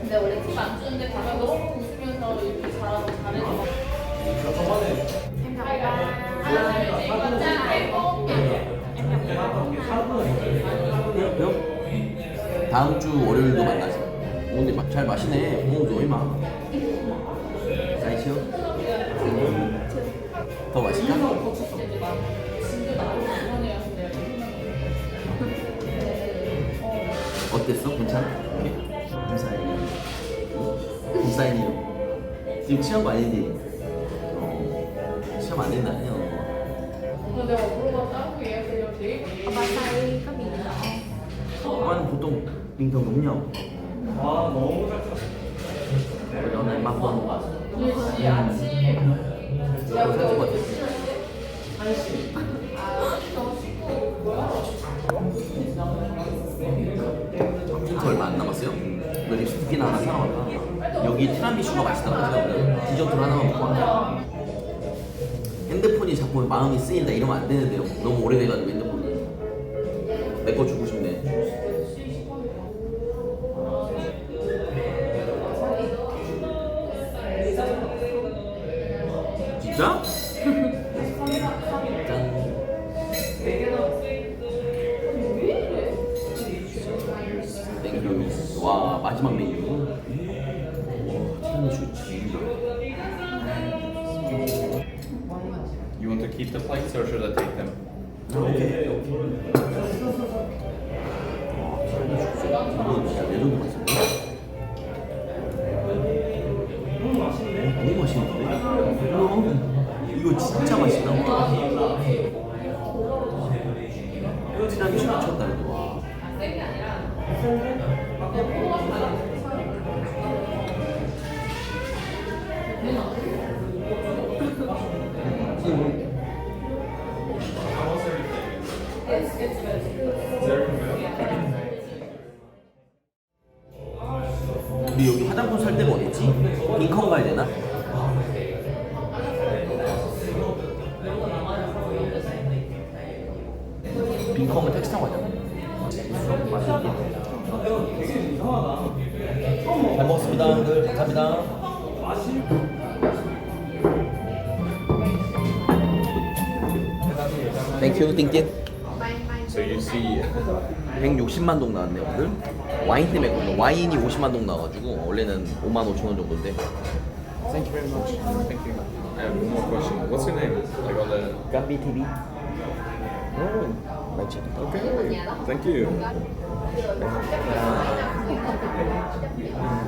근데 원래 팁안 주는데 가면서 웃으면서 이렇게 잘하고 잘해 아, 네. 다음 주 월요일도 만나자. 오늘 막 잘 마시네. 오, 너희 마. 나이시요? 더 마실까? 어땠어? 괜찮아? 감사해요. 감사해요. 지금 취한 거 아니지? 어, 시험 안 된다 아니야. 그래서 내가 물어봤다. 얘한테 되게 ở ba say có bị đỏ không 오빠는 보통 bình thường đúng nhau. 너는 막번 그렇지 아침 사줄 것 같아. 컴퓨터 얼마 안 남았어요. 너 립스틱이나 하나 사와봐. 여기 티라미슈가 맛있다고 하셔서 디저트를 하나만 먹고 와. 핸드폰이 자꾸 마음이 쓰인다 이러면 안 되는데요. 너무 오래돼가지고 핸드폰이. 내 거 주고 싶네. 마지막 메뉴. 와 티라미슈 진짜. You want to keep the plates or should I take them? 너무 맛있는데? 이거 진짜 맛있다. 티라미슈 미쳤다 이거. 우리 여기 화장품 살 데가 어딨지? 빈컨 가야 되나? 감사합니다. 땡큐, 띵띵. So you see 160만 동 나왔네 오늘 와인 때문에 그런 거 와인이 50만 동 나와가지고 원래는 5만 5천 원 정도인데 Thank you very much. Thank you. I have one more question. What's your name? Like on the 깜비 TV Oh, 맞지? okay. Thank you.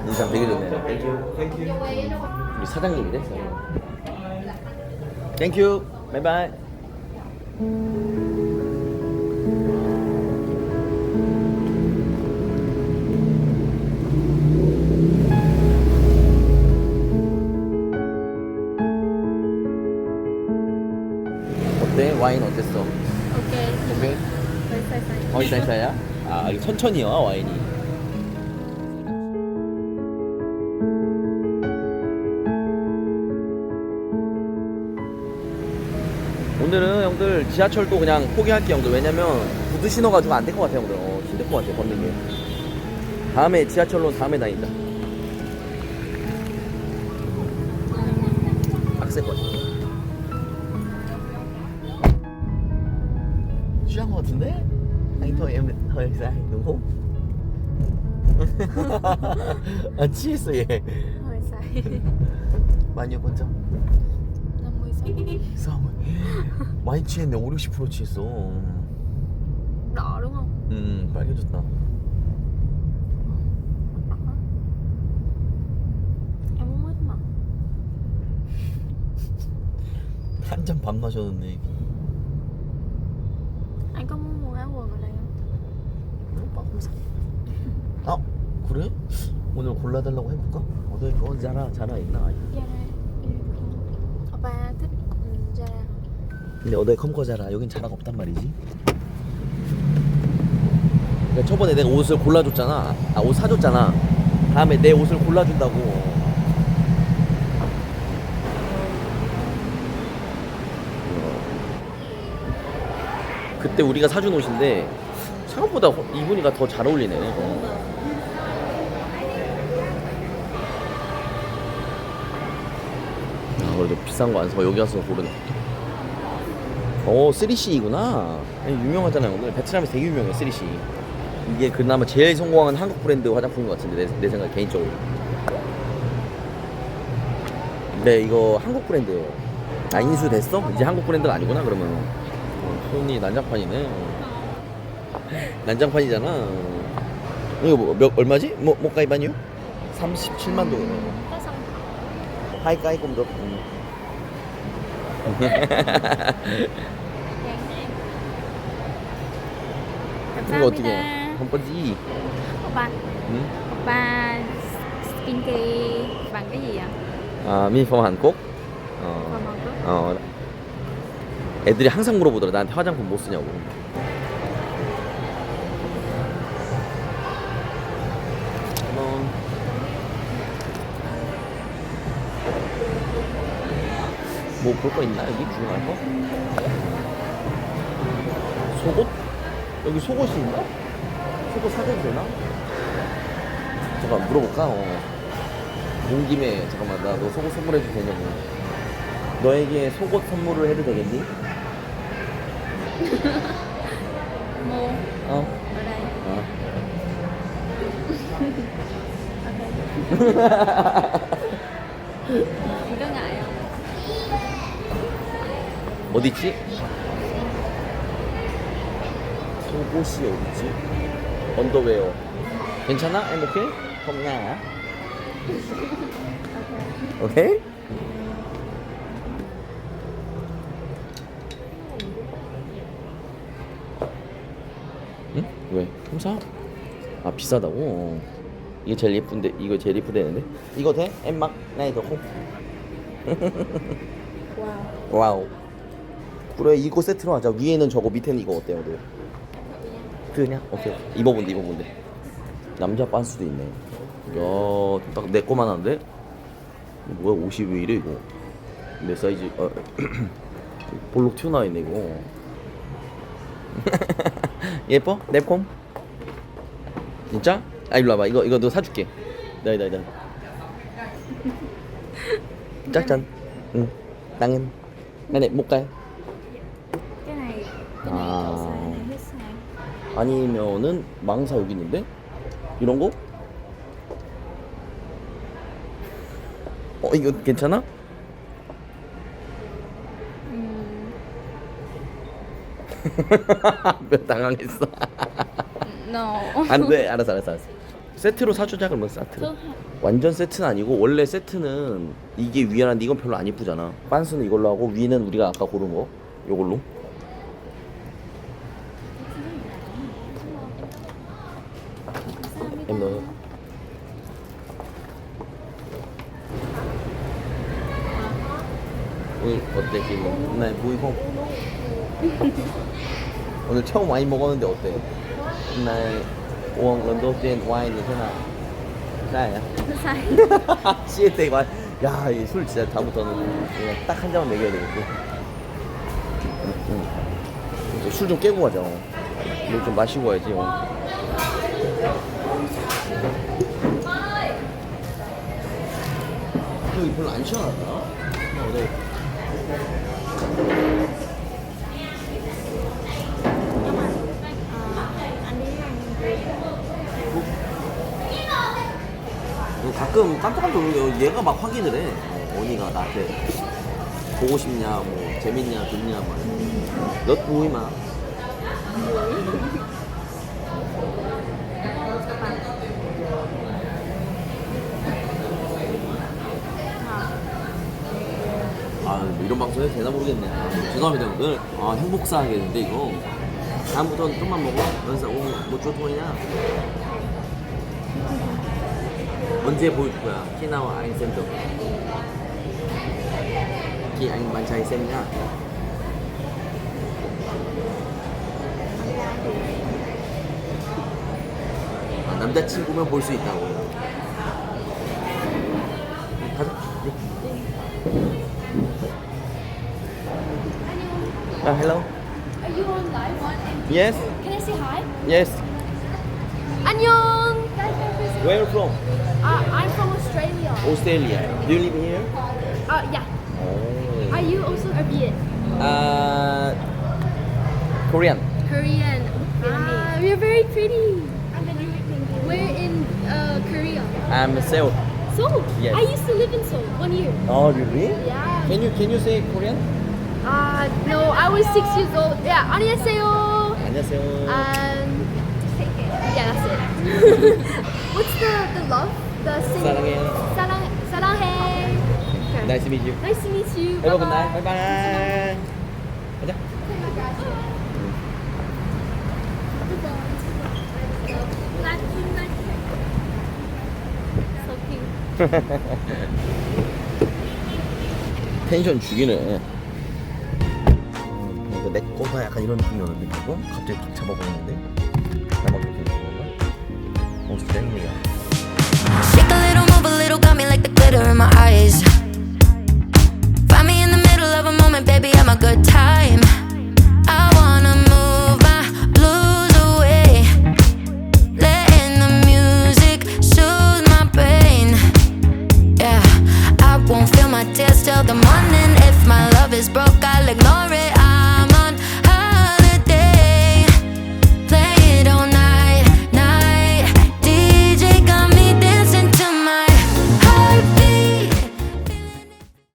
인상 되게 좋네 Thank you. 우리 사장님이래 땡큐 바이바이 어때? 와인 어땠어? Say 거의 살사야? 아 이게 천천히요 와인이. 오늘은 형들 지하철도 그냥 포기할게요 형들. 왜냐면 구두 신어가지고 안 될 것 같아요 형들. 어, 힘들 것 같아요 걷는 게. 다음에 지하철로 다음에 다니자 악세권 것 같은데? thôi em hơi sai đúng không? 아 취했어 얘 많이 먼저 50 cm 싸움을 많이 취했네 5, 60% 취했어 đỏ đúng không 음 빨개졌다 đỏ em muốn mít mà 한잔반 마셨는데 quần ở đây không 오빠 không 사. 아 그래? 오늘 골라달라고 해볼까? 어디 어 자라 자라 있나? Thích ừ, Zara 근데 어디 컴거 자라 여긴 자라가 없단 말이지 그러니까 저번에 내가 옷을 골라줬잖아 아 옷 사줬잖아 다음에 내 옷을 골라준다고 그때 우리가 사준 옷인데 생각보다 이분이가 더 잘 어울리네. 이거. 아, 그래도 비싼 거 안 사고 여기 와서 고르네. 어, 3C이구나. 유명하잖아요. 오늘 베트남에서 되게 유명해, 3C. 이게 그나마 제일 성공한 한국 브랜드 화장품인 것 같은데, 내, 내 생각에 개인적으로. 네, 이거 한국 브랜드예요. 아, 인수됐어? 이제 한국 브랜드가 아니구나, 그러면. 어, 손이 난장판이네. 난장판이잖아. 이거 뭐, 몇, 얼마지? 뭐, 뭐 가입하니요? 37만 동이네. được ừ. 이거 어떻게 해? 한 번지 오빠 응? 오빠 스킨케 bằng cái gì ạ? 아 미니펌 한국 어, 어 애들이 항상 물어보더라 나한테 화장품 뭐 쓰냐고 뭐 볼 거 있나 여기 중요한 거? 속옷? 여기 속옷이 있나? 속옷 사도 되나? 잠깐 물어볼까? 어. 온 김에 잠깐만 나 너 속옷 선물해도 되냐고 너에게 속옷 선물을 해도 되겠니? Mua 어? ở đây 어. em có ngại không? 어디 있지? 속옷이 어디 있지? 언더웨어. 괜찮아? 행복해? 겁나. 오케이? 응? 왜? 좀 사? 아 비싸다고? 어. 이게 제일 예쁜데 이거 제일 예쁘대는데? 이거 돼? 엠막 나이 더 콩. wow 와우. 그래 이거 세트로 하자. 위에는 저거 밑에는 이거 어때요, 너? 그냥 오케이. 입어본데 입어본데. 남자 반스도 있네. 야, 딱 내 거만 한데? 뭐야? 옷이 왜 이래 이거? 내 사이즈 어, 볼록 튀어나와 있네 이거. 예뻐? 랩콤? 진짜? 아 일로 와봐. 이거 이거 너 사줄게. 나이 나이 나이. 짝짠. 응. 땅은. 나네 못 가요. cái này cái này À. cậu xài này hết xài 아니면은 망사 여기 있는데 이런 거? 어 이거 괜찮아? Ừm, 당황했어. No 안돼 알았어 알았어 알았어. 세트로 사주자 그러면 세트로. hai 완전 세트는 아니고 원래 세트는 이게 위안한데 이건 별로 안 이쁘잖아. 반스는 이걸로 하고 위는 우리가 아까 고른 거 요걸로. nói 오늘 어때 기분? 네 không? 오늘 처음 와인 먹었는데 어때? Đầu tiên 와인 와. 야, 이 술 진짜 다음부터는 그냥 딱 한 잔만 먹여야 되겠고. 술 좀 깨고 가자. 어. 이거 좀 마시고 가야지. 어. 여기 별로 안 시원하다. 어, 네. 가끔 깜짝깜짝 놀래. 얘가 막 확인을 해. 어, 언니가 나한테 보고 싶냐, 뭐 재밌냐, 좋냐, 막. 너 보이 마. 아, 뭐 이런 방송 해도 되나 모르겠네. 아, 죄송합니다, 오늘. 아, 행복사 하겠는데, 이거. 다음부터는 좀만 먹어. 그래서 오늘 뭐 쪼토이냐? 언제 보여줄 거야? khi anh bạn trai xem nhá. 아, 남자친구면 볼 수 있다고. 가자. 아, hello. Are you on live on MT? Yes, Can I say hi? yes. 안녕 Where you from? uh, I'm from Australia Australia. Do you live here? uh, yeah 어. Are you also Arabian? 아 Korean. Korean. Ah, you're very pretty. We're in uh, Korea. I'm Seoul. Seoul. Yes. I used to live in Seoul one year. Oh really? Yeah. Can you can you say Korean? Uh, no, I was six years old. Yeah, 안녕하세요. 안녕하세요. Um, yeah, that's it. What's the the love? The sing. 사랑해. 사랑 사랑해. Nice to meet you. Nice to meet you. Have a good Bye-bye. night. Bye bye. 가자. 텐션 죽이네. 음, 내 거가 약간 이런 느낌이었는데 이거 갑자기 탁 잡아버리는데. 잘 맞게 되는 건가? 어, 진짜 행복이야. Take a little Love a moment, baby, I'm a good time. I wanna move.